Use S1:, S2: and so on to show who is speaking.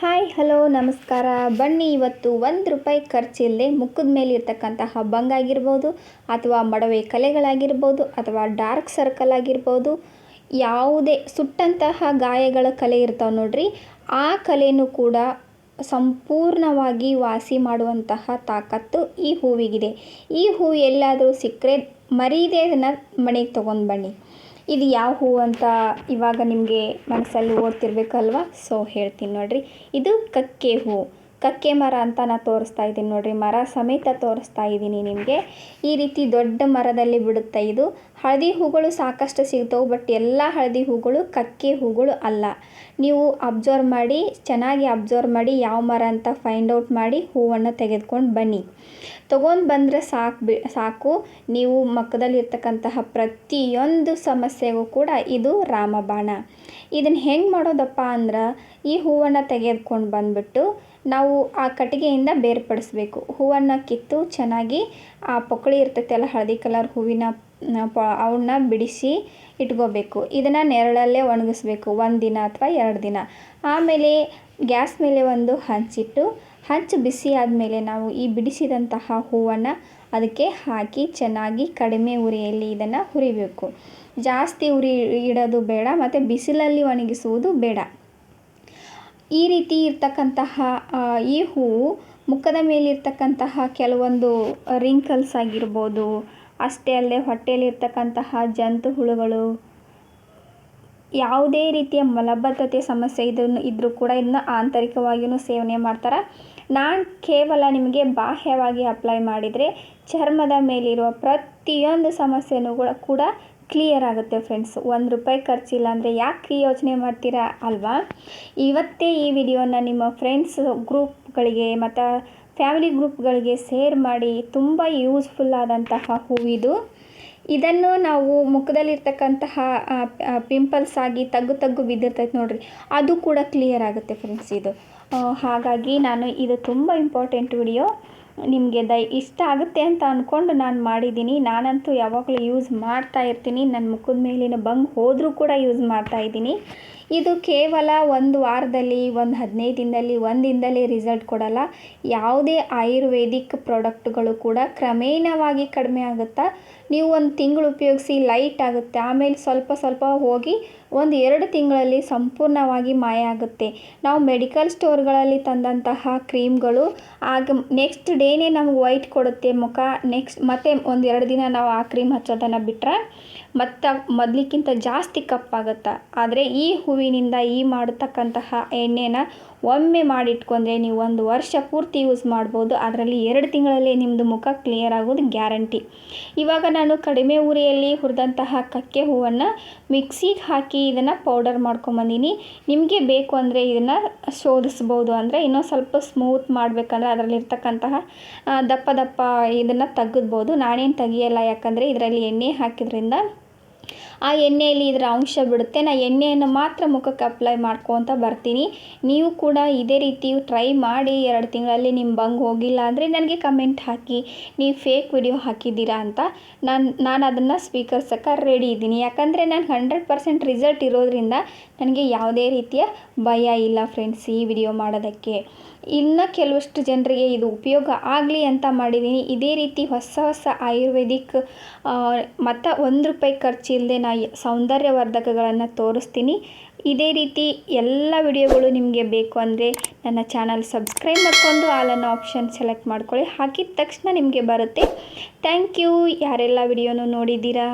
S1: Hi hello ನಮಸ್ಕಾರ. ಬನ್ನಿ, ಇವತ್ತು ಒಂದು ರೂಪಾಯಿ ಖರ್ಚಿಲ್ಲದೆ ಮುಖದ ಮೇಲೆ ಇರ್ತಕ್ಕಂತಹ ಬಂಗ್ ಆಗಿರ್ಬೋದು, ಅಥವಾ ಮಡವೆ ಕಲೆಗಳಾಗಿರ್ಬೋದು, ಅಥವಾ ಡಾರ್ಕ್ ಸರ್ಕಲ್ ಆಗಿರ್ಬೋದು, ಯಾವುದೇ ಸುಟ್ಟಂತಹ ಗಾಯಗಳ ಕಲೆ ಇರ್ತಾವೆ ನೋಡ್ರಿ. ಆ ಕಲೆಯೂ ಕೂಡ ಸಂಪೂರ್ಣವಾಗಿ ವಾಸಿ ಮಾಡುವಂತಹ ತಾಕತ್ತು ಈ ಹೂವಿಗಿದೆ. ಈ ಹೂವು ಎಲ್ಲಾದರೂ ಸಿಕ್ಕರೆ ಮರೀದೇ ಅದನ್ನು ಮನೆಗೆ ತೊಗೊಂಡು ಬನ್ನಿ. ಇದು ಯಾವ ಹೂ ಅಂತ ಇವಾಗ ನಿಮಗೆ ಮನಸ್ಸಲ್ಲಿ ಓಡ್ತಿರ್ಬೇಕಲ್ವ ಸೊ ಹೇಳ್ತೀನಿ ನೋಡಿರಿ. ಇದು ಕಕ್ಕೆ ಹೂವು ಕಕ್ಕೆ ಮರ ಅಂತ ನಾನು ತೋರಿಸ್ತಾ ಇದ್ದೀನಿ ನೋಡಿರಿ. ಮರ ಸಮೇತ ತೋರಿಸ್ತಾ ಇದ್ದೀನಿ ನಿಮಗೆ. ಈ ರೀತಿ ದೊಡ್ಡ ಮರದಲ್ಲಿ ಬಿಡುತ್ತೆ ಇದು. ಹಳದಿ ಹೂಗಳು ಸಾಕಷ್ಟು ಸಿಗ್ತವೆ ಬಟ್ ಎಲ್ಲ ಹಳದಿ ಹೂಗಳು ಕಕ್ಕೆ ಹೂಗಳು ಅಲ್ಲ. ನೀವು ಅಬ್ಸರ್ವ್ ಮಾಡಿ, ಚೆನ್ನಾಗಿ ಅಬ್ಸರ್ವ್ ಮಾಡಿ, ಯಾವ ಮರ ಅಂತ ಫೈಂಡ್ ಔಟ್ ಮಾಡಿ ಹೂವನ್ನು ತೆಗೆದುಕೊಂಡು ಬನ್ನಿ. ತೊಗೊಂಡು ಬಂದರೆ ಸಾಕು ಬಿ, ಸಾಕು. ನೀವು ಮಕ್ಕದಲ್ಲಿರ್ತಕ್ಕಂತಹ ಪ್ರತಿಯೊಂದು ಸಮಸ್ಯೆಗೂ ಕೂಡ ಇದು ರಾಮಬಾಣ. ಇದನ್ನು ಹೆಂಗೆ ಮಾಡೋದಪ್ಪ ಅಂದ್ರೆ, ಈ ಹೂವನ್ನು ತೆಗೆದುಕೊಂಡು ಬಂದುಬಿಟ್ಟು ನಾವು ಆ ಕಟ್ಟಿಗೆಯಿಂದ ಬೇರ್ಪಡಿಸ್ಬೇಕು. ಹೂವನ್ನು ಕಿತ್ತು ಚೆನ್ನಾಗಿ ಆ ಪೊಕ್ಕಳಿ ಇರ್ತೈತಲ್ಲ, ಹಳದಿ ಕಲರ್ ಹೂವಿನ ಅವನ್ನ ಬಿಡಿಸಿ ಇಟ್ಕೋಬೇಕು. ಇದನ್ನು ನೆರಳಲ್ಲೇ ಒಣಗಿಸ್ಬೇಕು. ಒಂದು ದಿನ ಅಥವಾ ಎರಡು ದಿನ. ಆಮೇಲೆ ಗ್ಯಾಸ್ ಮೇಲೆ ಒಂದು ಹಂಚಿಟ್ಟು, ಹಂಚು ಬಿಸಿ ಆದಮೇಲೆ ನಾವು ಈ ಬಿಡಿಸಿದಂತಹ ಹೂವನ್ನು ಅದಕ್ಕೆ ಹಾಕಿ ಚೆನ್ನಾಗಿ ಕಡಿಮೆ ಉರಿಯಲ್ಲಿ ಇದನ್ನು ಹುರಿಬೇಕು. ಜಾಸ್ತಿ ಉರಿ ಇಡೋದು ಬೇಡ, ಮತ್ತು ಬಿಸಿಲಲ್ಲಿ ಒಣಗಿಸುವುದು ಬೇಡ. ಈ ರೀತಿ ಇರ್ತಕ್ಕಂತಹ ಈ ಹೂವು ಮುಖದ ಮೇಲಿರ್ತಕ್ಕಂತಹ ಕೆಲವೊಂದು ರಿಂಕಲ್ಸ್ ಆಗಿರ್ಬೋದು ಅಷ್ಟೇ ಅಲ್ಲದೆ ಹೊಟ್ಟೆಯಲ್ಲಿರ್ತಕ್ಕಂತಹ ಜಂತು ಹುಳುಗಳು ಯಾವುದೇ ರೀತಿಯ ಮಲಬದ್ಧತೆ ಸಮಸ್ಯೆ ಇದನ್ನು ಇದ್ದರೂ ಕೂಡ ಇದನ್ನ ಆಂತರಿಕವಾಗಿಯೂ ಸೇವನೆ ಮಾಡ್ತಾರೆ. ನಾನು ಕೇವಲ ನಿಮಗೆ ಬಾಹ್ಯವಾಗಿ ಅಪ್ಲೈ ಮಾಡಿದರೆ ಚರ್ಮದ ಮೇಲಿರುವ ಪ್ರತಿಯೊಂದು ಸಮಸ್ಯೆನೂ ಕೂಡ ಕ್ಲಿಯರ್ ಆಗುತ್ತೆ ಫ್ರೆಂಡ್ಸ್ ಒಂದು ರೂಪಾಯಿ ಖರ್ಚಿಲ್ಲ ಅಂದರೆ ಯಾಕೆ ಯೋಚನೆ ಮಾಡ್ತೀರಾ ಅಲ್ವಾ? ಇವತ್ತೇ ಈ ವಿಡಿಯೋನ ನಿಮ್ಮ ಫ್ರೆಂಡ್ಸ್ ಗ್ರೂಪ್ಗಳಿಗೆ ಮತ್ತು ಫ್ಯಾಮಿಲಿ ಗ್ರೂಪ್ಗಳಿಗೆ ಸೇರ್ ಮಾಡಿ ತುಂಬ ಯೂಸ್ಫುಲ್ ಆದಂತಹ ಹೂವಿದು ಇದನ್ನು ನಾವು ಮುಖದಲ್ಲಿರ್ತಕ್ಕಂತಹ ಪಿಂಪಲ್ಸ್ ಆಗಿ ತಗ್ಗು ತಗ್ಗು ಬಿದ್ದಿರ್ತೈತೆ ನೋಡಿರಿ. ಅದು ಕೂಡ ಕ್ಲಿಯರ್ ಆಗುತ್ತೆ ಫ್ರೆಂಡ್ಸ್ ಇದು. ಹಾಗಾಗಿ ನಾನು ಇದು ತುಂಬ ಇಂಪಾರ್ಟೆಂಟ್ ವಿಡಿಯೋ ನಿಮಗೆ ದಯ ಇಷ್ಟ ಆಗುತ್ತೆ ಅಂತ ಅಂದ್ಕೊಂಡು ನಾನು ಮಾಡಿದ್ದೀನಿ. ನಾನಂತೂ ಯಾವಾಗಲೂ ಯೂಸ್ ಮಾಡ್ತಾ ಇರ್ತೀನಿ. ನನ್ನ ಮುಖದ ಮೇಲಿನ ಬಂಗ್ ಹೋದರೂ ಕೂಡ ಯೂಸ್ ಮಾಡ್ತಾ ಇದ್ದೀನಿ. ಇದು ಕೇವಲ ಒಂದು ವಾರದಲ್ಲಿ, ಒಂದು ಹದಿನೈದು ದಿನದಲ್ಲಿ, ಒಂದು ದಿನದಲ್ಲಿ ರಿಸಲ್ಟ್ ಕೊಡಲ್ಲ. ಯಾವುದೇ ಆಯುರ್ವೇದಿಕ್ ಪ್ರಾಡಕ್ಟ್ಗಳು ಕೂಡ ಕ್ರಮೇಣವಾಗಿ ಕಡಿಮೆ ಆಗುತ್ತಾ, ನೀವು ಒಂದು ತಿಂಗಳು ಉಪಯೋಗಿಸಿ ಲೈಟ್ ಆಗುತ್ತೆ. ಆಮೇಲೆ ಸ್ವಲ್ಪ ಸ್ವಲ್ಪ ಹೋಗಿ ಒಂದು ಎರಡು ತಿಂಗಳಲ್ಲಿ ಸಂಪೂರ್ಣವಾಗಿ ಮಾಯ ಆಗುತ್ತೆ. ನಾವು ಮೆಡಿಕಲ್ ಸ್ಟೋರ್ಗಳಲ್ಲಿ ತಂದಂತಹ ಕ್ರೀಮ್ಗಳು ಆಗ ನೆಕ್ಸ್ಟ್ ಡೇನೇ ನಮ್ಗೆ ವೈಟ್ ಕೊಡುತ್ತೆ ಮುಖ ನೆಕ್ಸ್ಟ್ ಮತ್ತೆ ಒಂದೆರಡು ದಿನ ನಾವು ಆ ಕ್ರೀಮ್ ಹಚ್ಚೋದನ್ನು ಬಿಟ್ಟರೆ ಮತ್ತೆ ಮೊದಲಿಗಿಂತ ಜಾಸ್ತಿ ಕಪ್ಪಾಗುತ್ತೆ ಆದರೆ ಈ ಹೂವಿನಿಂದ ಈ ಮಾಡತಕ್ಕಂತಹ ಎಣ್ಣೆನ ಒಮ್ಮೆ ಮಾಡಿಟ್ಕೊಂಡ್ರೆ ನೀವು ಒಂದು ವರ್ಷ ಪೂರ್ತಿ ಯೂಸ್ ಮಾಡ್ಬೋದು. ಅದರಲ್ಲಿ ಎರಡು ತಿಂಗಳಲ್ಲಿ ನಿಮ್ಮದು ಮುಖ ಕ್ಲಿಯರ್ ಆಗೋದು ಗ್ಯಾರಂಟಿ ಇವಾಗ ನಾನು ಕಡಿಮೆ ಉರಿಯಲ್ಲಿ ಹುರಿದಂತಹ ಕಕ್ಕೆ ಹೂವನ್ನು ಮಿಕ್ಸಿಗೆ ಹಾಕಿ ಇದನ್ನು ಪೌಡರ್ ಮಾಡ್ಕೊಂಬಂದೀನಿ ನಿಮಗೆ ಬೇಕು ಅಂದರೆ ಇದನ್ನು ಶೋಧಿಸ್ಬೋದು. ಅಂದರೆ ಇನ್ನೂ ಸ್ವಲ್ಪ ಸ್ಮೂತ್ ಮಾಡಬೇಕಂದ್ರೆ ಅದರಲ್ಲಿರ್ತಕ್ಕಂತಹ ದಪ್ಪ ದಪ್ಪ ಇದನ್ನು ತೆಗೆದ್ಬೋದು. ನಾನೇನು ತೆಗಿಯಲ್ಲ ಯಾಕಂದರೆ ಇದರಲ್ಲಿ ಎಣ್ಣೆ ಹಾಕಿದ್ರಿಂದ ಆ ಎಣ್ಣೆಯಲ್ಲಿ ಇದರ ಅಂಶ ಬಿಡುತ್ತೆ. ನಾನು ಎಣ್ಣೆಯನ್ನು ಮಾತ್ರ ಮುಖಕ್ಕೆ ಅಪ್ಲೈ ಮಾಡ್ಕೊತ ಬರ್ತೀನಿ. ನೀವು ಕೂಡ ಇದೇ ರೀತಿ ಟ್ರೈ ಮಾಡಿ ಎರಡು ತಿಂಗಳಲ್ಲಿ ನಿಮ್ಮ ಬಂಗ್ ಹೋಗಿಲ್ಲ ಅಂದರೆ ನನಗೆ ಕಮೆಂಟ್ ಹಾಕಿ. ನೀವು ಫೇಕ್ ವಿಡಿಯೋ ಹಾಕಿದ್ದೀರಾ ಅಂತ ನಾನು ನಾನು ಅದನ್ನು ಸ್ವೀಕರಿಸೋಕೆ ರೆಡಿ ಇದ್ದೀನಿ. ಯಾಕಂದರೆ ನಾನು ಹಂಡ್ರೆಡ್ ಪರ್ಸೆಂಟ್ ರಿಸಲ್ಟ್ ಇರೋದ್ರಿಂದ ನನಗೆ ಯಾವುದೇ ರೀತಿಯ ಭಯ ಇಲ್ಲ ಫ್ರೆಂಡ್ಸ್ ಈ ವಿಡಿಯೋ ಮಾಡೋದಕ್ಕೆ. ಇನ್ನು ಕೆಲವಷ್ಟು ಜನರಿಗೆ ಇದು ಉಪಯೋಗ ಆಗಲಿ ಅಂತ ಮಾಡಿದ್ದೀನಿ. ಇದೇ ರೀತಿ ಹೊಸ ಹೊಸ ಆಯುರ್ವೇದಿಕ್ ಮತ್ತು ಒಂದು ರೂಪಾಯಿ ಖರ್ಚಿಲ್ಲದೆ ನಾ ಸೌಂದರ್ಯವರ್ಧಕಗಳನ್ನು ತೋರಿಸ್ತೀನಿ. ಇದೇ ರೀತಿ ಎಲ್ಲ ವಿಡಿಯೋಗಳು ನಿಮಗೆ ಬೇಕು ಅಂದರೆ ನನ್ನ ಚಾನಲ್ ಸಬ್ಸ್ಕ್ರೈಬ್ ಮಾಡಿಕೊಂಡು ಆಲನ್ನು ಆಪ್ಷನ್ ಸೆಲೆಕ್ಟ್ ಮಾಡ್ಕೊಳ್ಳಿ. ಹಾಕಿದ ತಕ್ಷಣ ನಿಮಗೆ ಬರುತ್ತೆ. Thank you. ಯಾರೆಲ್ಲ ವಿಡಿಯೋನು ನೋಡಿದ್ದೀರಾ?